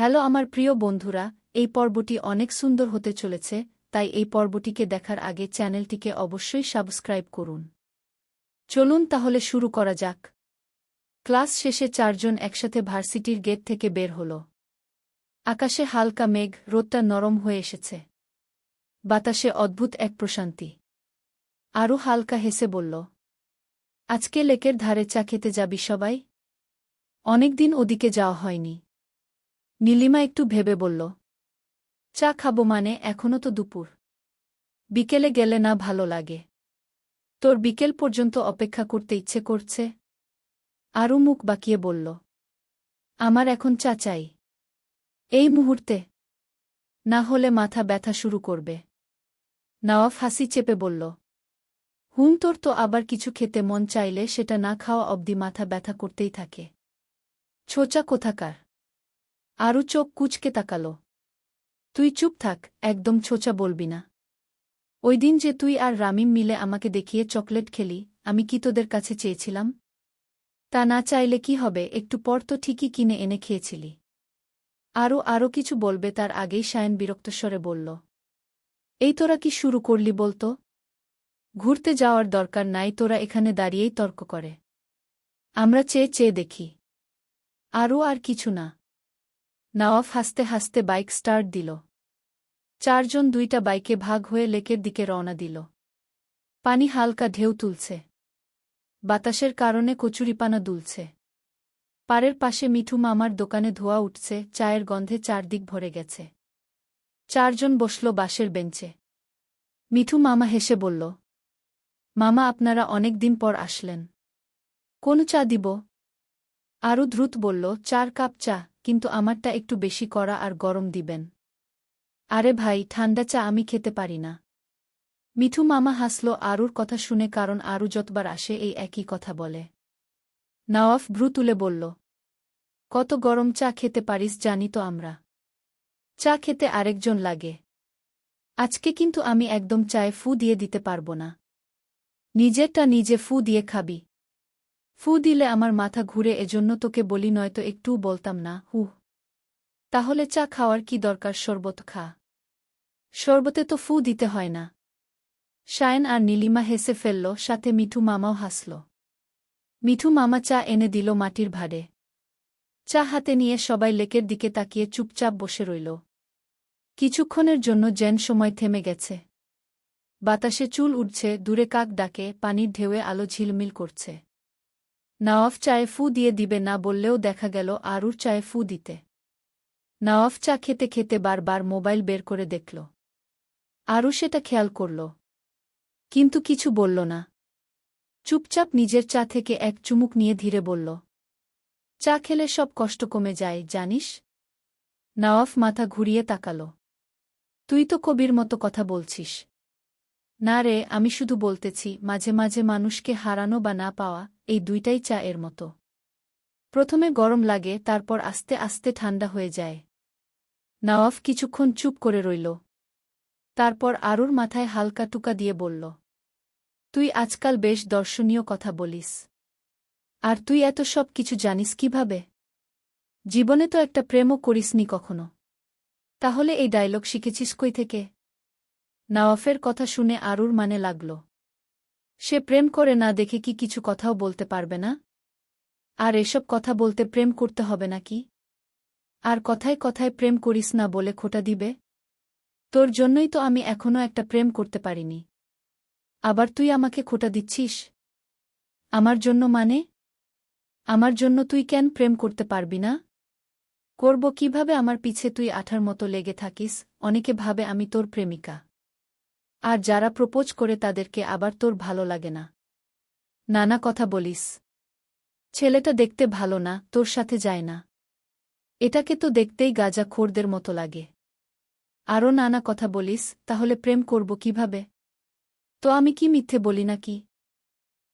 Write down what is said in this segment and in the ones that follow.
Hello আমার প্রিয় বন্ধুরা, এই পর্বটি অনেক সুন্দর হতে চলেছে, তাই এই পর্বটিকে দেখার আগে চ্যানেলটিকে অবশ্যই সাবস্ক্রাইব করুন। চলুন তাহলে শুরু করা যাক। ক্লাস শেষে চারজন একসাথে ভার্সিটির গেট থেকে বের হল। আকাশে হালকা মেঘ, রোদটা নরম হয়ে এসেছে। বাতাসে অদ্ভুত এক প্রশান্তি। আরও হালকা হেসে বলল, আজকে লেকের ধারে চা খেতে যাবি সবাই? অনেকদিন ওদিকে যাওয়া হয়নি। নীলিমা একটু ভেবে বলল, চা খাব মানে এখনও তো দুপুর। বিকেলে গেলে না ভালো লাগে। তোর বিকেল পর্যন্ত অপেক্ষা করতে ইচ্ছে করছে? আরও মুখ বাকিয়ে বলল, আমার এখন চা চাই। এই মুহূর্তে। না হলে মাথা ব্যথা শুরু করবে। নওয়াফ হাসি চেপে বলল, হুম, তোর তো আবার কিছু খেতে মন চাইলে সেটা না খাওয়া অবধি মাথা ব্যথা করতেই থাকে। ছোচা কোথাকার? আরও চোখ কুচকে তাকাল। তুই চুপ থাক, একদম ছোচা বলবি না। ওই দিন যে তুই আর রামিম মিলে আমাকে দেখিয়ে চকলেট খেলি, আমি কি তোদের কাছে চেয়েছিলাম? তা না চাইলে কি হবে, একটু পর তো ঠিকই কিনে এনে খেয়েছিলি। আরও আরও কিছু বলবে, তার আগেই সায়ন বিরক্তস্বরে বলল। এই তোরা কি শুরু করলি বলতো? ঘুরতে যাওয়ার দরকার নাই, তোরা এখানে দাঁড়িয়েই তর্ক করে। আমরা চেয়ে চেয়ে দেখি। আরও আর কিছু না। নওয়াফ হাসতে হাসতে বাইক স্টার্ট দিল। চারজন দুইটা বাইকে ভাগ হয়ে লেকের দিকে রওনা দিল। পানি হালকা ঢেউ তুলছে। বাতাসের কারণে কচুরিপানা দুলছে। পাড়ের পাশে মিঠু মামার দোকানে ধোয়া উঠছে, চায়ের গন্ধে চারদিক ভরে গেছে। চারজন বসল বাঁশের বেঞ্চে। মিঠু মামা হেসে বলল, মামা, আপনারা অনেক দিন পর আসলেন। কোন চা দিব? আরও দ্রুত বলল, চার কাপ চা। কিন্তু আমারটা একটু বেশি করা আর গরম দিবেন। আরে ভাই, ঠান্ডা চা আমি খেতে পারি না। মিঠু মামা হাসল আরুর কথা শুনে কারণ আরু যতবার আসে এই একই কথা বলে। নওয়াফ ভ্রু তুলে বলল, কত গরম চা খেতে পারিস জানি তো আমরা। চা খেতে আরেকজন লাগে। আজকে কিন্তু আমি একদম চায়ে ফু দিয়ে দিতে পারব না। নিজেরটা নিজে ফু দিয়ে খাবি। ফু দিলে আমার মাথা ঘুরে এজন্য তোকে বলি নয়তো একটুও বলতাম না, হু। তাহলে চা খাওয়ার কি দরকার শরবত খা। শরবতে তো ফু দিতে হয় না। শায়ন আর নীলিমা হেসে ফেলল, সাথে মিঠু মামাও হাসল। মিঠু মামা চা এনে দিল মাটির ভাড়ে। চা হাতে নিয়ে সবাই লেকের দিকে তাকিয়ে চুপচাপ বসে রইল। কিছুক্ষণের জন্য যেন সময় থেমে গেছে। বাতাসে চুল উঠছে দূরে কাক ডাকে, পানির ঢেউয়ে আলো ঝিলমিল করছে। নওয়াফ চায়ে ফু দিয়ে দিবে না বললেও দেখা গেল আরুর চায়ে ফু দিতে। নওয়াফ চা খেতে খেতে বারবার মোবাইল বের করে দেখল। আরু সেটা খেয়াল করল। কিন্তু কিছু বলল না। চুপচাপ নিজের চা থেকে এক চুমুক নিয়ে ধীরে বলল, চা খেলে সব কষ্ট কমে যায়, জানিস? নওয়াফ মাথা ঘুরিয়ে তাকাল, তুই তো কবির মতো কথা বলছিস। না রে, আমি শুধু বলতেছি, মাঝে মাঝে মানুষকে হারানো বা না পাওয়া এই দুইটাই চা এর মতো। প্রথমে গরম লাগে, তারপর আস্তে আস্তে ঠান্ডা হয়ে যায়। নওয়াফ কিছুক্ষণ চুপ করে রইল। তারপর আরুর মাথায় হালকা টুকা দিয়ে বলল, তুই আজকাল বেশ দর্শনীয় কথা বলিস। আর তুই এত সব কিছু জানিস কীভাবে? জীবনে তো একটা প্রেমও করিসনি কখনো। তাহলে এই ডায়লগ শিখেছিস কই থেকে? নওয়াফের কথা শুনে আরুর মানে লাগল সে প্রেম করে না দেখে কি কিছু কথাও বলতে পারবে না? আর এসব কথা বলতে প্রেম করতে হবে নাকি? আর কথায় কথায় প্রেম করিস না বলে খোটা দিবে? তোর জন্যই তো আমি এখনও একটা প্রেম করতে পারিনি। আবার তুই আমাকে খোটা দিচ্ছিস? আমার জন্য মানে? আমার জন্য তুই কেন প্রেম করতে পারবি না? করব কীভাবে আমার পিছে তুই আঠার মতো লেগে থাকিস? অনেকে ভাবে আমি তোর প্রেমিকা। আর যারা প্রপোজ করে তাদেরকে আবার তোর ভালো লাগে না। নানা কথা বলিস। ছেলেটা দেখতে ভালো না, তোর সাথে যায় না। এটাকে তো দেখতেই গাজা খোরদের মতো লাগে। আরও নানা কথা বলিস, তাহলে প্রেম করব কীভাবে? তো আমি কি মিথ্যে বলি নাকি?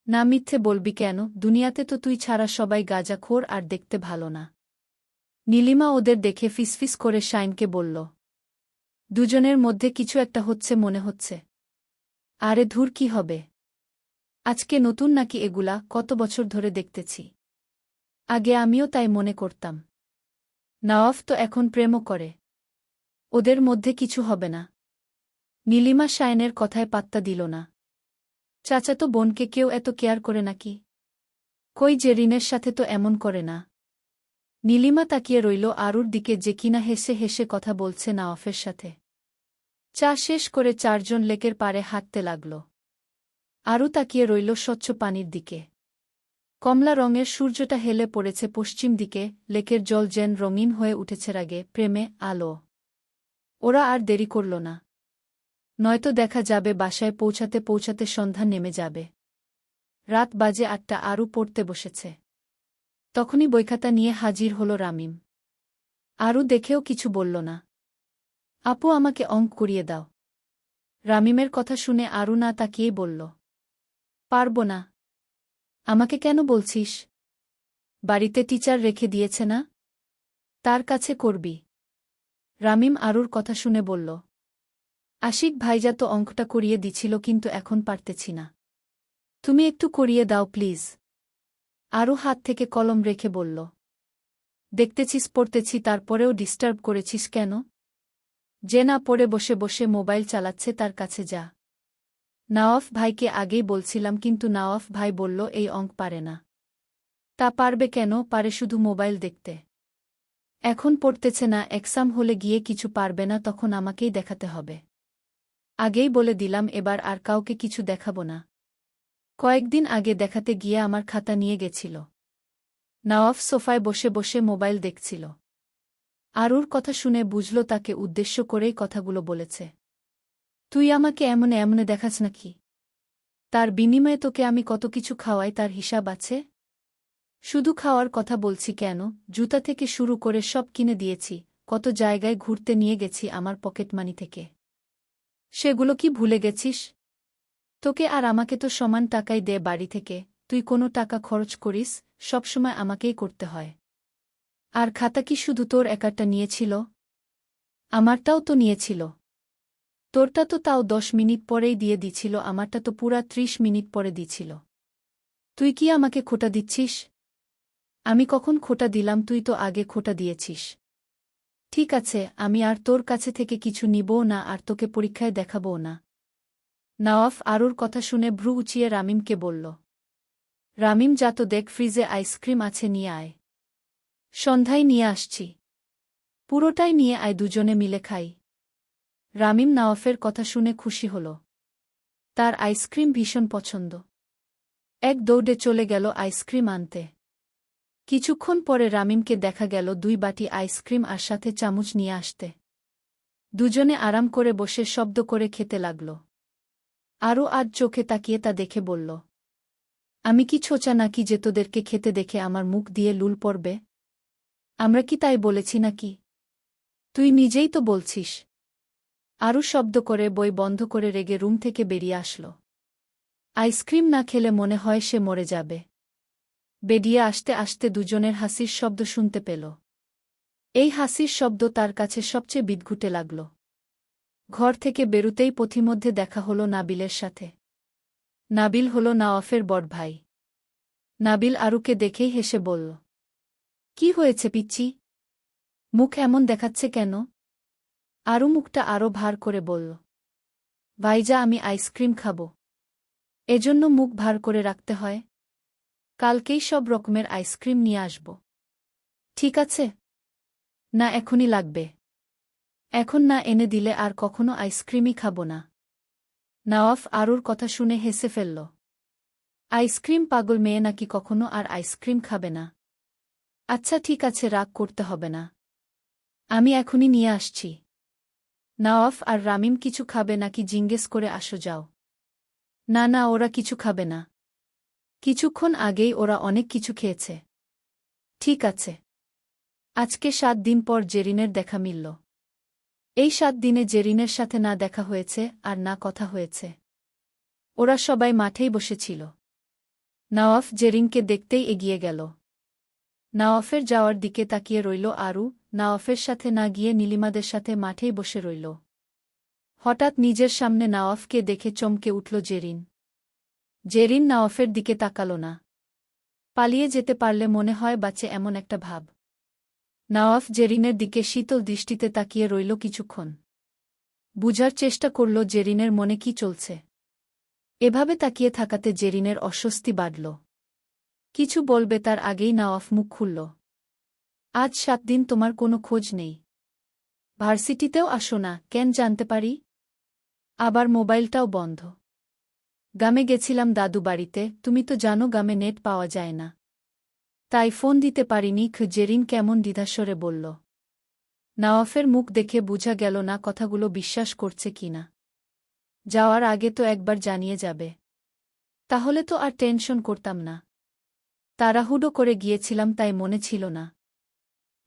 না মিথ্যে বলবি কেন? দুনিয়াতে তো তুই ছাড়া সবাই গাজা খোর আর দেখতে ভালো না। নীলিমা ওদের দেখে ফিসফিস করে শাইনকে বলল দুজনের মধ্যে কিছু একটা হচ্ছে মনে হচ্ছে। আরে ধুর কি হবে? আজকে নতুন নাকি এগুলা? কত বছর ধরে দেখতেছি। আগে আমিও তাই মনে করতাম। নওয়াফ তো এখন প্রেমও করে। ওদের মধ্যে কিছু হবে না। নীলিমা সায়নের কথায় পাত্তা দিল না। চাচাতো বোনকে কেউ এত কেয়ার করে নাকি? কই জেরিনের সাথে তো এমন করে না। নীলিমা তাকিয়ে রইল আরুর দিকে যে কিনা হেসে হেসে কথা বলছে নওয়াফের সাথে। চা শেষ করে চারজন লেকের পাড়ে হাঁটতে লাগল। আরু তাকিয়ে রইল স্বচ্ছ পানির দিকে। কমলা রঙের সূর্যটা হেলে পড়েছে পশ্চিম দিকে, লেকের জল যেন রঙিন হয়ে উঠেছে রাগে, প্রেমে আলো। ওরা আর দেরি করল না। নয়তো দেখা যাবে বাসায় পৌঁছাতে পৌঁছাতে সন্ধ্যা নেমে যাবে। রাত বাজে আটটা আরও পড়তে বসেছে। তখনই বইখাতা নিয়ে হাজির হল রামিম। আরও দেখেও কিছু বলল না। আপু আমাকে অঙ্ক করিয়ে দাও। রামিমের কথা শুনে আরু না তাকিয়েই বলল, পারব না। আমাকে কেন বলছিস? বাড়িতে টিচার রেখে দিয়েছে না? তার কাছে করবি? রামিম আরুর কথা শুনে বলল, আশিক ভাইজা তো অঙ্কটা করিয়ে দিছিল কিন্তু এখন পারতেছি না। তুমি একটু করিয়ে দাও প্লিজ। আরও হাত থেকে কলম রেখে বলল, দেখতেছিস, পড়তেছি, তারপরেও ডিস্টার্ব করেছিস কেন? যে না পড়ে বসে বসে মোবাইল চালাচ্ছে, তার কাছে যা। নওয়াফ ভাইকে আগেই বলছিলাম, কিন্তু নওয়াফ ভাই বলল, এই অঙ্ক পারে না। তা পারবে কেন? পারে শুধু মোবাইল দেখতে। এখন পড়তেছে না, এক্সাম হলে গিয়ে কিছু পারবে না, তখন আমাকেই দেখাতে হবে। আগেই বলে দিলাম, এবার আর কাউকে কিছু দেখাব না। কয়েকদিন আগে দেখাতে গিয়ে আমার খাতা নিয়ে গেছিল। নওয়াফ সোফায় বসে বসে মোবাইল দেখছিল। আরুর কথা শুনে বুঝল তাকে উদ্দেশ্য করেই কথাগুলো বলেছে। তুই আমাকে এমনে এমনে দেখাস নাকি? তার বিনিময়ে তোকে আমি কত কিছু খাওয়াই, তার হিসাব আছে? শুধু খাওয়ার কথা বলছি কেন? জুতা থেকে শুরু করে সব কিনে দিয়েছি, কত জায়গায় ঘুরতে নিয়ে গেছি আমার পকেট মানি থেকে। সেগুলো কি ভুলে গেছিস? তোকে আর আমাকে তো সমান টাকাই দে বাড়ি থেকে। তুই কোনো টাকা খরচ করিস সবসময় আমাকেই করতে হয়। আর খাতা কি শুধু তোর একারটা নিয়েছিল? আমারটাও তো নিয়েছিল। তোরটা তো তাও দশ মিনিট পরেই দিয়ে দিছিল, আমারটা তো পুরা ত্রিশ মিনিট পরে দিছিল। তুই কি আমাকে খোটা দিচ্ছিস? আমি কখন খোটা দিলাম, তুই তো আগে খোটা দিয়েছিস। ঠিক আছে, আমি আর তোর কাছে থেকে কিছু নিবও না, আর তোকে পরীক্ষায় দেখাবও না। নওয়াফ আরুর কথা শুনে ভ্রু উঁচিয়ে রামিমকে বলল, রামিম, যা তো দেখ, ফ্রিজে আইসক্রিম আছে, নিয়ে আয়। সন্ধ্যায় নিয়ে আসছি। পুরোটাই নিয়ে আয়, দুজনে মিলে খাই রামিম নওয়াফের কথা শুনে খুশি হল। তার আইসক্রিম ভীষণ পছন্দ। এক দৌড়ে চলে গেল আইসক্রিম আনতে। কিছুক্ষণ পরে রামিমকে দেখা গেল দুই বাটি আইসক্রিম আর সাথে চামচ নিয়ে আসতে। দুজনে আরাম করে বসে শব্দ করে খেতে লাগল। আরও আজ চোখে তাকিয়ে তা দেখে বলল, আমি কি ছোচা নাকি যে তোদেরকে খেতে দেখে আমার মুখ দিয়ে লুল পড়বে? আমরা কি তাই বলেছি নাকি? তুই নিজেই তো বলছিস। আরও শব্দ করে বই বন্ধ করে রেগে রুম থেকে বেরিয়ে আসল। আইসক্রিম না খেলে মনে হয় সে মরে যাবে। বেরিয়ে আসতে আসতে দুজনের হাসির শব্দ শুনতে পেল। এই হাসির শব্দ তার কাছে সবচেয়ে বিদঘুটে লাগল। ঘর থেকে বেরুতেই পথিমধ্যে দেখা হল নাবিলের সাথে। নাবিল হল নাওয়াফের বড় ভাই। নাবিল আরুকে দেখেই হেসে বলল, কি হয়েছে পিচ্ছি মুখ এমন দেখাচ্ছে কেন? আরও মুখটা আরও ভার করে বলল ভাইজা আমি আইসক্রিম খাব। এজন্য মুখ ভার করে রাখতে হয়। কালকেই সব রকমের আইসক্রিম নিয়ে আসব। ঠিক আছে? না, এখনই লাগবে। এখন না এনে দিলে আর কখনো আইসক্রিমই খাব না। নওয়াফ আরুর কথা শুনে হেসে ফেলল। আইসক্রিম পাগল মেয়ে নাকি কখনো আর আইসক্রিম খাবে না? আচ্ছা ঠিক আছে, রাগ করতে হবে না। আমি এখনই নিয়ে আসছি। নওয়াফ আর রামিম কিছু খাবে নাকি জিঙ্গেস করে আসো যাও। না না, ওরা কিছু খাবে না। কিছুক্ষণ আগেই ওরা অনেক কিছু খেয়েছে। ঠিক আছে। আজকে সাত দিন পর জেরিনের দেখা মিলল। এই সাত দিনে জেরিনের সাথে না দেখা হয়েছে আর না কথা হয়েছে। ওরা সবাই মাঠেই বসেছিল। নওয়াফ জেরিনকে দেখতেই এগিয়ে গেল। নওয়াফের যাওয়ার দিকে তাকিয়ে রইল আরু, নওয়াফের সাথে না গিয়ে নীলিমাদের সাথে মাঠেই বসে রইল। হঠাৎ নিজের সামনে নওয়াফকে দেখে চমকে উঠল জেরিন। জেরিন নওয়াফের দিকে তাকাল না। পালিয়ে যেতে পারলে মনে হয় বাচ্চে এমন একটা ভাব। নওয়াফ জেরিনের দিকে শীতল দৃষ্টিতে তাকিয়ে রইল কিছুক্ষণ। বুঝার চেষ্টা করল জেরিনের মনে কি চলছে। এভাবে তাকিয়ে থাকাতে জেরিনের অস্বস্তি বাড়ল। কিছু বলবে তার আগেই নওয়াফ মুখ খুলল। আজ সাত দিন তোমার কোনো খোঁজ নেই। ভার্সিটিতেও আসো না, কেন জানতে পারি? আবার মোবাইলটাও বন্ধ। গামে গেছিলাম দাদু বাড়িতে, তুমি তো জানো গামে নেট পাওয়া যায় না। তাই ফোন দিতে পারিনি জেরিন কেমন দ্বিধাস্বরে বলল। নওয়াফের মুখ দেখে বুঝা গেল না কথাগুলো বিশ্বাস করছে কিনা যাওয়ার আগে তো একবার জানিয়ে যাবে। তাহলে তো আর টেনশন করতাম না। তাড়াহুডো করে গিয়েছিলাম তাই মনে ছিল না।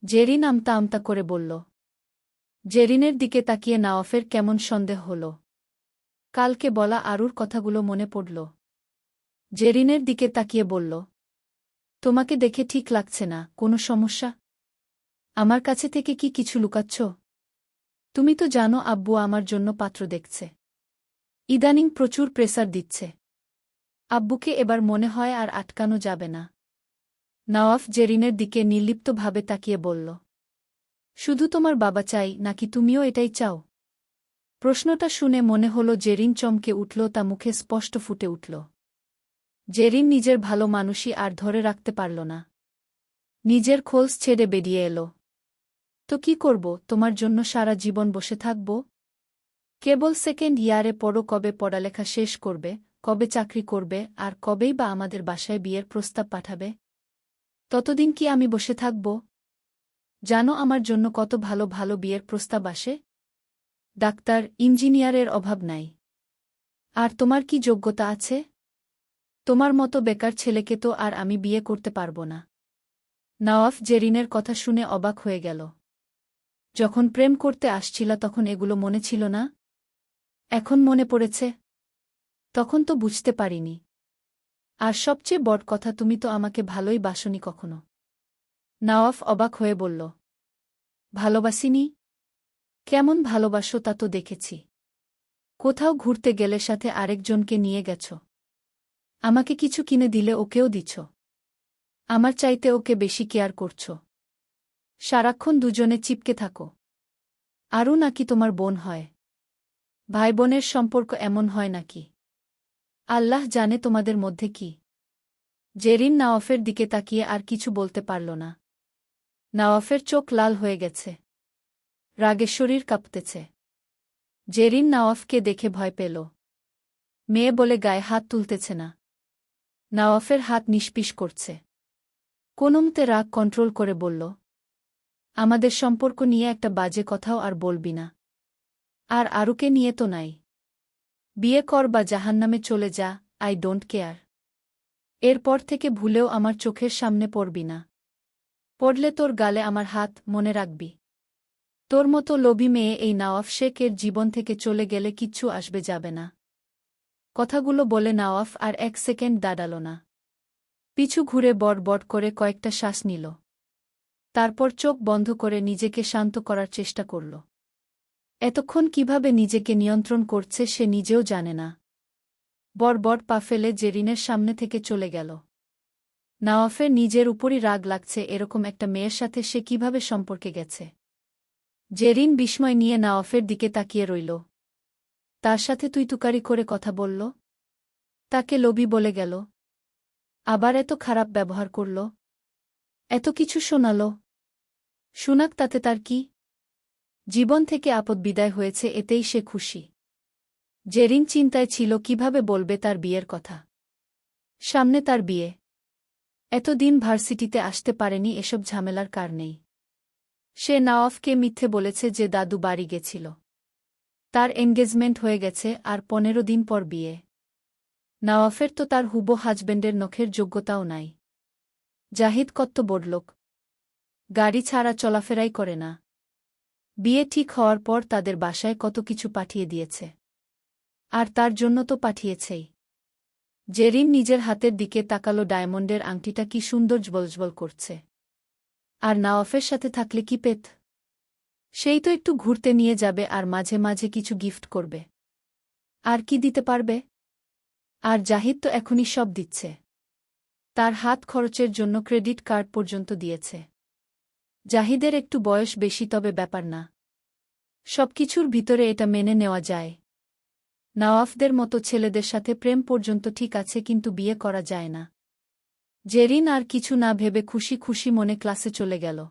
জেরিন আমতা আমতা করে বলল। জেরিনের দিকে তাকিয়ে নাওয়াফের কেমন সন্দেহ হল। কালকে বলা আরুর কথাগুলো মনে পড়ল। জেরিনের দিকে তাকিয়ে বলল। তোমাকে দেখে ঠিক লাগছে না, কোনো সমস্যা? আমার কাছে থেকে কি কিছু লুকাচ্ছ? তুমি তো জানো আব্বু আমার জন্য পাত্র দেখছে। ইদানিং প্রচুর প্রেসার দিচ্ছে। আব্বুকে এবার মনে হয় আর আটকানো যাবে না। নওয়াফ জেরিনের দিকে নির্লিপ্তভাবে তাকিয়ে বলল, শুধু তোমার বাবা চাই, নাকি তুমিও এটাই চাও? প্রশ্নটা শুনে মনে হল জেরিন চমকে উঠল, তা মুখে স্পষ্ট ফুটে উঠল। জেরিন নিজের ভালো মানুষই আর ধরে রাখতে পারল না। নিজের খোলস ছেড়ে বেরিয়ে এলো। তো কি করব? তোমার জন্য সারা জীবন বসে থাকব? কেবল সেকেন্ড ইয়ারে পড়ো কবে পড়ালেখা শেষ করবে, কবে চাকরি করবে, আর কবেই বা আমাদের বাসায় বিয়ের প্রস্তাব পাঠাবে? ততদিন কি আমি বসে থাকব? জানো আমার জন্য কত ভালো ভালো বিয়ের প্রস্তাব আসে? ডাক্তার, ইঞ্জিনিয়ারের অভাব নাই। আর তোমার কি যোগ্যতা আছে? তোমার মতো বেকার ছেলেকে তো আর আমি বিয়ে করতে পারব না। নওয়াফ জেরিনের কথা শুনে অবাক হয়ে গেল। যখন প্রেম করতে আসছিল তখন এগুলো মনে ছিল না? এখন মনে পড়েছে? তখন তো বুঝতে পারিনি। আর সবচেয়ে বড় কথা, তুমি তো আমাকে ভালোই বাসনি কখনো। নওয়াফ অবাক হয়ে বলল, ভালোবাসিনি? কেমন ভালোবাসো তা তো দেখেছি। কোথাও ঘুরতে গেলে সাথে আরেকজনকে নিয়ে গেছ। আমাকে কিছু কিনে দিলে ওকেও দিছ। আমার চাইতে ওকে বেশি কেয়ার করছ। সারাক্ষণ দুজনে চিপকে থাকো। আরও নাকি তোমার বোন হয়। ভাই বোনের সম্পর্ক এমন হয় নাকি? আল্লাহ জানে তোমাদের মধ্যে কি। জেরিন নাওয়াফের দিকে তাকিয়ে আর কিছু বলতে পারল না। নাওয়াফের চোখ লাল হয়ে গেছে। রাগে শরীর কাঁপতেছে। জেরিন নাওয়াফকে দেখে ভয় পেল। মেয়ে বলে গায়ে হাত তুলতেছে না। নওয়াফের হাত নিষ্পিস করছে। কোনমতে রাগ কন্ট্রোল করে বলল, আমাদের সম্পর্ক নিয়ে একটা বাজে কথাও আর বলবি না। আর আরুকে নিয়ে তো নাই। বিয়ে কর বা জাহান্নামে চলে যা, আই ডোন্ট কেয়ার। এরপর থেকে ভুলেও আমার চোখের সামনে পড়বি না। পড়লে তোর গালে আমার হাত মনে রাখবি। তোর মতো লোভী মেয়ে এই নওয়াফ শেখের জীবন থেকে চলে গেলে কিচ্ছু আসবে যাবে না। কথাগুলো বলে নওয়াফ আর এক সেকেন্ড দাঁড়াল না। পিছু ঘুরে বড় করে কয়েকটা শ্বাস নিল। তারপর চোখ বন্ধ করে নিজেকে শান্ত করার চেষ্টা করল। এতক্ষণ কীভাবে নিজেকে নিয়ন্ত্রণ করছে সে নিজেও জানে না। বড় পা ফেলে জেরিনের সামনে থেকে চলে গেল। নওয়াফের নিজের উপরই রাগ লাগছে এরকম একটা মেয়ের সাথে সে কীভাবে সম্পর্কে গেছে। জেরিন বিস্ময় নিয়ে নাওয়াফের দিকে তাকিয়ে রইল। তার সাথে তুই তুকারি করে কথা বলল। তাকে লবি বলে গেল। আবার এত খারাপ ব্যবহার করল। এত কিছু শোনাল। শুনাক তাতে তার কি? জীবন থেকে আপদ বিদায় হয়েছে, এতেই সে খুশি। জেরিন চিন্তায় ছিল, কীভাবে বলবে তার বিয়ের কথা? সামনে তার বিয়ে। এতদিন ভার্সিটিতে আসতে পারেনি, এসব ঝামেলার কার নেই। সে নওয়াফকে মিথ্যে বলেছে যে দাদু বাড়ি গেছিল। তার এনগেজমেন্ট হয়ে গেছে আর পনেরো দিন পর বিয়ে। নওয়াফের তো তার হুবো হাজবেন্ডের নখের যোগ্যতাও নাই। জাহিদ কত্ত বড়লোক গাড়ি ছাড়া চলাফেরাই করে না। বিয়ে ঠিক হওয়ার পর তাদের বাসায় কত কিছু পাঠিয়ে দিয়েছে। আর তার জন্য তো পাঠিয়েছেই। জেরিন নিজের হাতের দিকে তাকালো ডায়মন্ডের আংটিটা কি সুন্দর জবলজবল করছে। আর নাওয়াফের সাথে থাকলে কি পেত? সেই তো একটু ঘুরতে নিয়ে যাবে আর মাঝে মাঝে কিছু গিফট করবে। আর কি দিতে পারবে? আর জাহিদ তো এখনই সব দিচ্ছে। তার হাত খরচের জন্য ক্রেডিট কার্ড পর্যন্ত দিয়েছে। জাহিদের একটু বয়স বেশি তবে ব্যাপার না। সবকিছুর ভিতরে এটা মেনে নেওয়া যায়। নওয়াফদের মতো ছেলেদের সাথে প্রেম পর্যন্ত ঠিক আছে কিন্তু বিয়ে করা যায় না। জেরিন আর কিছু না ভেবে খুশি খুশি মনে ক্লাসে চলে গেল।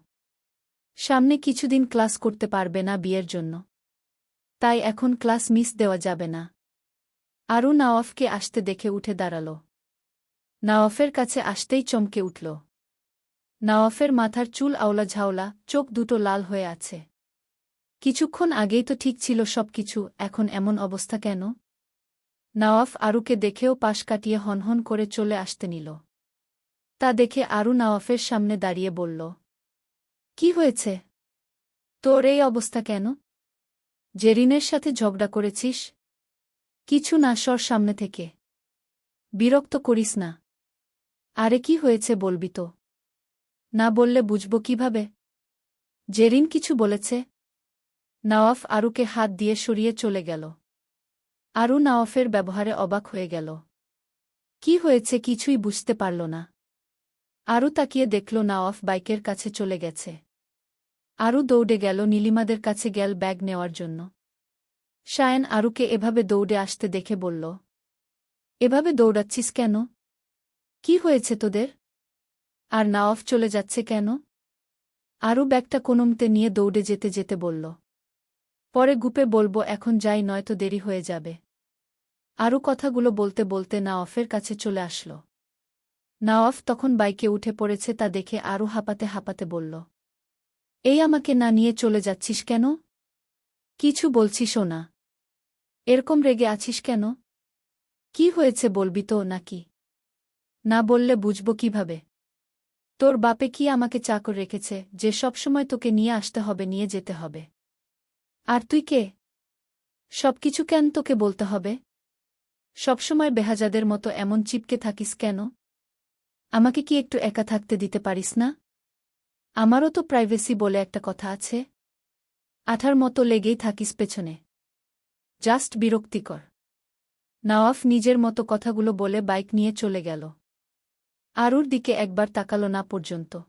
সামনে কিছুদিন ক্লাস করতে পারবে না বিয়ের জন্য। তাই এখন ক্লাস মিস দেওয়া যাবে না। আরও নাওয়াফকে আসতে দেখে উঠে দাঁড়াল। নাওয়াফের কাছে আসতেই চমকে উঠল। নাওয়াফের মাথার চুল আওলা ঝাওলা চোখ দুটো লাল হয়ে আছে। কিছুক্ষণ আগেই তো ঠিক ছিল সবকিছু, এখন এমন অবস্থা কেন? নাওয়াফ আরুকে দেখেও পাশ কাটিয়ে হনহন করে চলে আসতে নিল। তা দেখে আরু নাওয়াফের সামনে দাঁড়িয়ে বলল কি হয়েছে? তোর এই অবস্থা কেন? জেরিনের সাথে ঝগড়া করেছিস? কিছু না, সর সামনে থেকে। বিরক্ত করিস না। আরে কি হয়েছে বলবি তো? না বললে বুঝব কীভাবে? জেরিন কিছু বলেছে? নওয়াফ আরুকে হাত দিয়ে সরিয়ে চলে গেল। আরু নওয়াফের ব্যবহারে অবাক হয়ে গেল। কি হয়েছে কিছুই বুঝতে পারল না। আরু তাকিয়ে দেখল নওয়াফ বাইকের কাছে চলে গেছে। আরু দৌড়ে গেল নীলিমাদের কাছে গেল ব্যাগ নেওয়ার জন্য। শায়ন আরুকে এভাবে দৌড়ে আসতে দেখে বলল, এভাবে দৌড়াচ্ছিস কেন? কি হয়েছে তোদের? আর নওয়াফ চলে যাচ্ছে কেন? আরও ব্যাগটা কোনমতে নিয়ে দৌড়ে যেতে যেতে বলল, পরে গুপে বলব, এখন যাই, নয়তো দেরি হয়ে যাবে। আরও কথাগুলো বলতে বলতে নাওয়াফের কাছে চলে আসল। নাওয়াফ তখন বাইকে উঠে পড়েছে তা দেখে আরও হাঁপাতে হাঁপাতে বলল এই আমাকে না নিয়ে চলে যাচ্ছিস কেন? কিছু বলছিসও না। এরকম রেগে আছিস কেন? কি হয়েছে বলবি তো নাকি? না বললে বুঝব কীভাবে? তোর বাপে কি আমাকে চাকর রেখেছে যে সবসময় তোকে নিয়ে আসতে হবে, নিয়ে যেতে হবে? আর তুই কে? সবকিছু কেন তোকে বলতে হবে? সবসময় বেহাজাদের মতো এমন চিপকে থাকিস কেন? আমাকে কি একটু একা থাকতে দিতে পারিস না? আমারও তো প্রাইভেসি বলে একটা কথা আছে। আঠার মতো লেগেই থাকিস পেছনে। জাস্ট বিরক্তিকর। নওয়াফ নিজের মতো কথাগুলো বলে বাইক নিয়ে চলে গেল। আরুর দিকে একবার তাকাল না পর্যন্ত।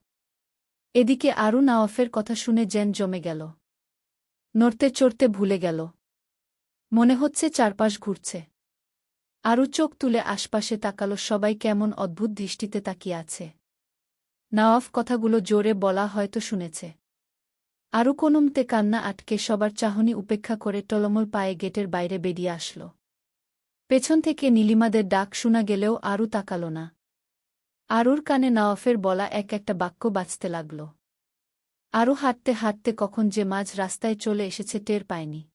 এদিকে আরু নওয়াফের কথা শুনে জেন জমে গেল। নড়তে চড়তে ভুলে গেল। মনে হচ্ছে চারপাশ ঘুরছে। আরও চোখ তুলে আশপাশে তাকালো সবাই কেমন অদ্ভুত দৃষ্টিতে তাকিয়ে আছে। নওয়াফ কথাগুলো জোরে বলা হয়তো শুনেছে। আরও কোনমতে কান্না আটকে সবার চাহনি উপেক্ষা করে টলমল পায়ে গেটের বাইরে বেরিয়ে আসল। পেছন থেকে নীলিমাদের ডাক শোনা গেলেও আরও তাকাল না। আরুর কানে নাওয়াফের বলা এক একটা বাক্য বাঁচতে লাগল। আরও হাঁটতে হাঁটতে কখন যে মাঝ রাস্তায় চলে এসেছে টের পায়নি।